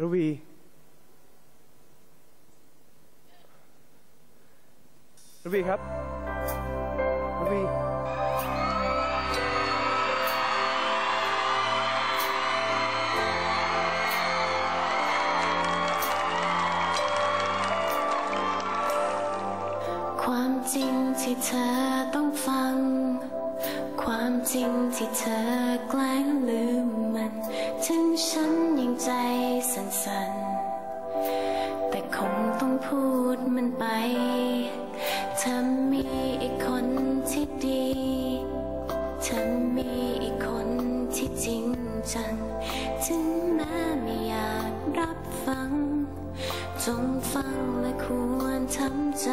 ระวี ระวีครับ ระวี จริงที่เธอต้องฟัง ความจริงที่เธอแกล้งลืมมัน ถึงฉันยังใจสั่นๆ แต่คงต้องพูดมันไป เธอมีอีกคนที่ดี เธอมีอีกคนที่จริงจัง ถึงแม้ไม่อยากรับฟัง จงฟังและควรทำใจ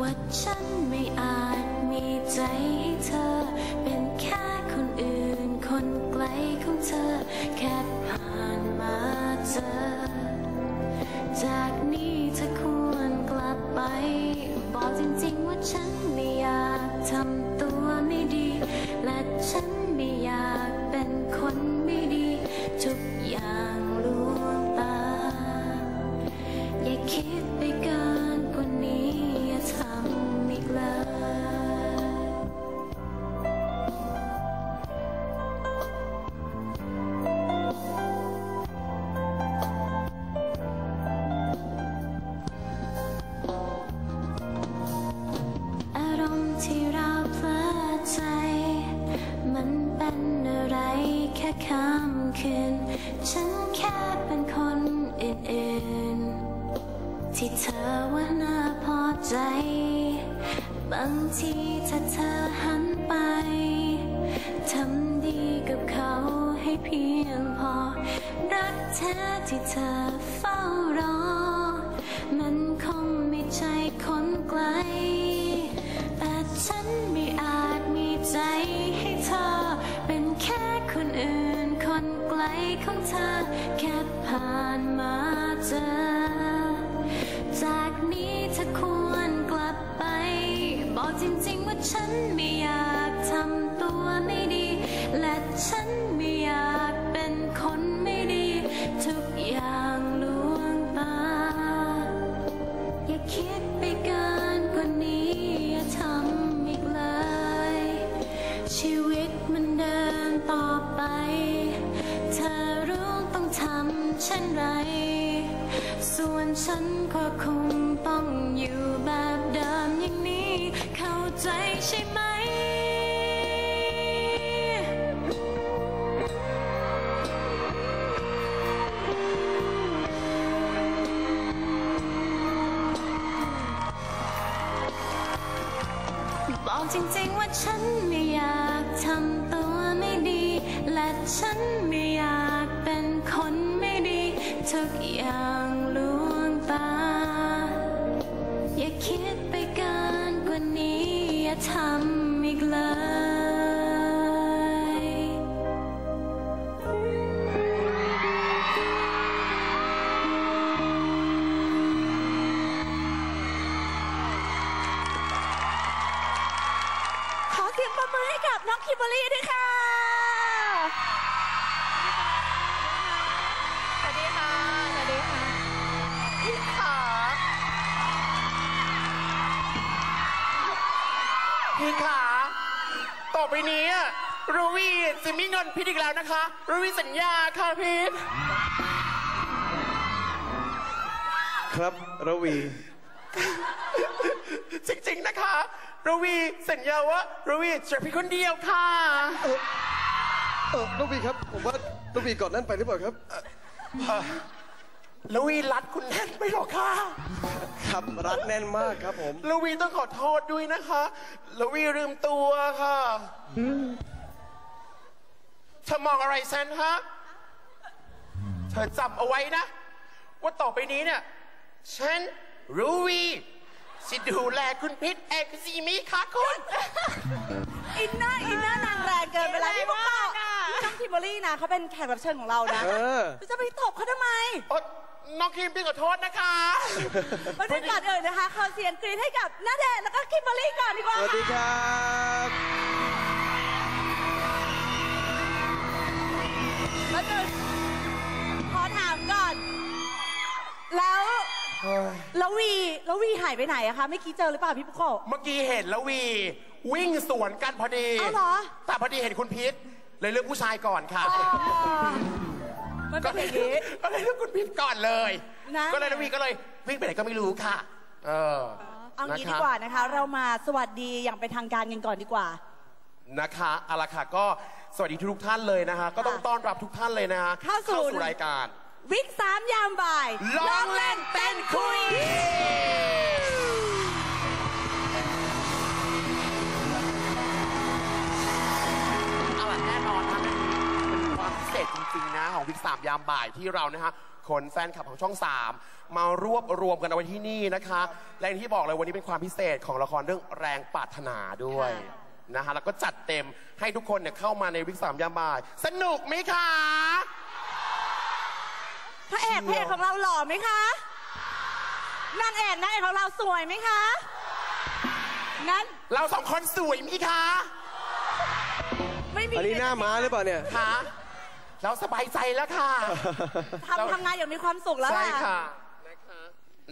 ว่าฉันไม่อาจมีใจให้เธอ เป็นแค่คนอื่น คนไกลของเธอ แค่ผ่านมาเจอ จากนี้เธอควรกลับไป บอกจริงๆ ค่ข้ามคืน ฉันแค่เป็นคนอื่นๆ ที่เธอว่าน่าพอใจ บางทีถ้าเธอหันไป ทำดีกับเขาให้เพียงพอ รักแท้ที่เธอเฝ้ารอ ของเธอ แค่ผ่านมาเจอ จากนี้เธอควรกลับไป บอกจริงๆว่าฉันไม่อยากทำตัวไม่ดี และฉันไม่อยากเป็นคนไม่ดี ทุกอย่างลวงตาอย่าคิดไปเกินกว่านี้อย่าทำอีกเลย ชีวิตมันเดินต่อไป เช่นไร ส่วนฉันก็คงต้องอยู่แบบเดิมอย่างนี้ เข้าใจใช่ไหมบอกจริงๆว่าฉันไม่อยากทำตัวไม่ดี และฉันไม่อยากเป็นคน ทุกอย่างลวงตา อย่าคิดไปเกินกว่านี้ อย่าทำอีกเลยขอเสียงประมือให้กับน้องคิมเบอรรี่ด้วยค่ะ พี่ขาต่อไปนี้อะรูวี่จะมีเงินพี่อีกแล้วนะคะ รูวี่สัญญาค่ะพี่ครับระวี จริงๆนะคะรูวี่สัญญาว่ารูวี่จะพี่คนเดียวค่ะ เออลูกบีครับ ผมว่าลูกบีก่อนนั้นไปหรือเปล่าครับรูวี่รัดคุณแน่นไปหรอคะ ครับรัดแน่นมากครับผมรูวี่ต้องขอโทษด้วยนะคะรูวี่ลืมตัวค่ะเธอมองอะไรฉันฮะ เธอจำเอาไว้นะ ว่าต่อไปนี้เนี่ย ฉันรูวีสิดูแลคุณพิษเอกซีมีค่ะคุณ อินเนอร์อินเนอร์นางแรงเกินไปแล้วพี่พวกเราน้องคิมเบอรรี่นะเขาเป็นแขกรับเชิญของเรานะเออ จะไปตบเขาทำไมโอ๊ย น้องคิมพี่ขอโทษนะคะวันนี้ก่อนอื่นนะคะขอเสียงกรี๊ดให้กับน้าเดชน์แล้วก็คิมเบอรรี่ก่อนดีกว่าสวัสดีครับแล้วจะขอถามแล้วแล้ววีแล้ววีหายไปไหนอะคะ ไม่อกี้เจอหรือเปล่าพี่ปุ๊กโกะเมื่อกี้เห็นแล้ววี วิ่งสวนกันพอดีเอาเหรอแต่พอดีเห็นคุณพิษเลยเลือกผู้ชายก่อนค่ะ มันเป็นอย่างนี้ก็เลยเลือกคุณพิษก่อนเลย นะก็เลยแล้ววีก็เลยวิ่งไปไหนก็ไม่รู้ค่ะ เออเอางี้นะดีคะกว่านะคะ เรามาสวัสดีอย่างเป็นทางการกันก่อนดีกว่า นะคะเอาละค่ะก็สวัสดีทุกๆท่านเลยนะคะ ก็ต้องต้อนรับทุกท่านเลยนะคะเข้าสู่รายการ วิกสามยามบ่ายลองเล่นเต้นคุย 13 ยามบ่ายที่เรานะฮะคนแฟนคลับของช่อง 3 มารวบรวมกันเอาไว้ที่นี่นะคะ และที่บอกเลยวันนี้เป็นความพิเศษของละครเรื่องแรงปรารถนาด้วยนะฮะแล้วก็จัดเต็มให้ทุกคนเนี่ยเข้ามาในวิกสามยามบ่าย สนุกไหมคะพระเอกพระเอกของเราหล่อไหมคะนางเอกนางเอกของเราสวยไหมคะ นั้นเราสองคนสวยไหมคะ ไม่มีอันนี้หน้าม้าหรือเปล่าเนี่ย คะ เราสบายใจแล้วค่ะ ทำทำงานอย่างมีความสุขแล้วใช่ล่ะ ค่ะนะคะ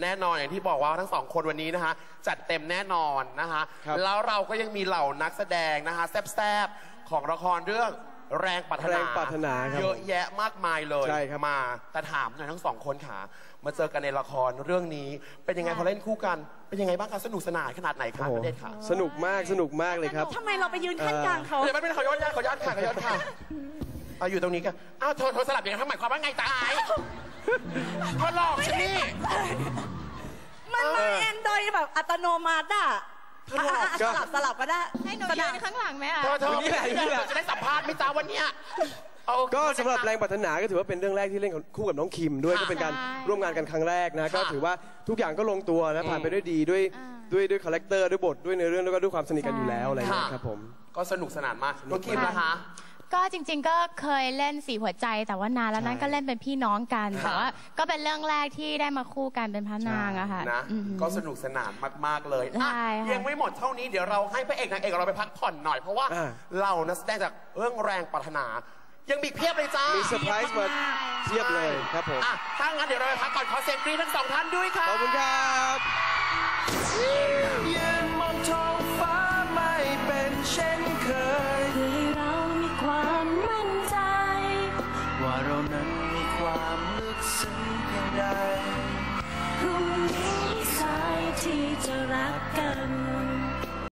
แน่นอนอย่างที่บอกว่าทั้งสองคนวันนี้นะคะ จัดเต็มแน่นอนนะคะ ครับ แล้วเราก็ยังมีเหล่านักแสดงนะคะ แซบๆ ของละครเรื่องแรงปรารถนาแรงปรารถนาครับ เยอะแยะมากมายเลยใช่ครับ มาแต่ถามหน่อยทั้งสองคนค่ะ มาเจอกันในละครเรื่องนี้เป็นยังไงพอเล่นคู่กัน เป็นยังไงบ้างคะสนุกสนานขนาดไหนคะโอ้โหประเด็นค่ะสนุกมากสนุกมากเลยครับ ทำไมเราไปยืนขั้นกลางเขา เดี๋ยวไม่เป็นขอยอดญาติขอยอดค่ะขอยอดค่ะเอาอยู่ตรงนี้กันอ้าวเธอเธอสลับอย่างนั้นหมายความว่าไงตายเธอหลอกฉันนี่ มันมาเองโดยแบบอัตโนมัติอะเธอหลอกอะอะก็สลับสลับก็ได้ให้หนูยืนข้างหลังไหมอะเธอเธออยู่นี่แหละอยู่นี่แหละ จะได้สัมภาษณ์ไหม่จ้าวันเนี้ยเอาก็สำหรับแรงปรารถนาก็ถือว่าเป็นเรื่องแรกที่เล่นคู่กับน้องคิมด้วยค่ะก็เป็นการใช่ร่วมงานกันครั้งแรกนะก็ค่ะถือว่าทุกอย่างก็ลงตัวนะผ่านไปด้วยดีด้วยอ่า ด้วยด้วยคาแรคเตอร์ด้วยบทด้วยเนื้อเรื่องแล้วก็ด้วยความสนิทกันอยู่แล้วอะไรอย่างเงี้ยครับผม ก็สนุกสนานมากน้องคิมนะคะ ก็จริง ๆ ก็เคยเล่นสีหัวใจแต่ว่านานแล้วนั่นใช่ก็เล่นเป็นพี่น้องกันค่ะแต่ว่าก็เป็นเรื่องแรกที่ได้มาคู่กันเป็นพระนางอะค่ะนะอืม ก็สนุกสนานมาก ๆ เลยอะใช่ค่ะ ยังไม่หมดเท่านี้เดี๋ยวเราให้พระเอกนางเอกเราไปพักผ่อนหน่อยเพราะว่าอ่า เรานักแสดงจากเรื่องแรงปรารถนา ยังมีอีกเพียบเลยจ้ามีเซอร์ไพรส์มาเทียบเลยครับผม อะถ้างั้นเดี๋ยวเราไปพักก่อนขอเสียงกรี๊ดทั้งสองท่านด้วยค่ะ ขอบคุณครับ ยืนมองท้องฟ้าไม่เป็นเช่ ว่าเรานั้นมีความลึกซึ้งเพียงใดพรุ่งนี้สายที่จะรักกัน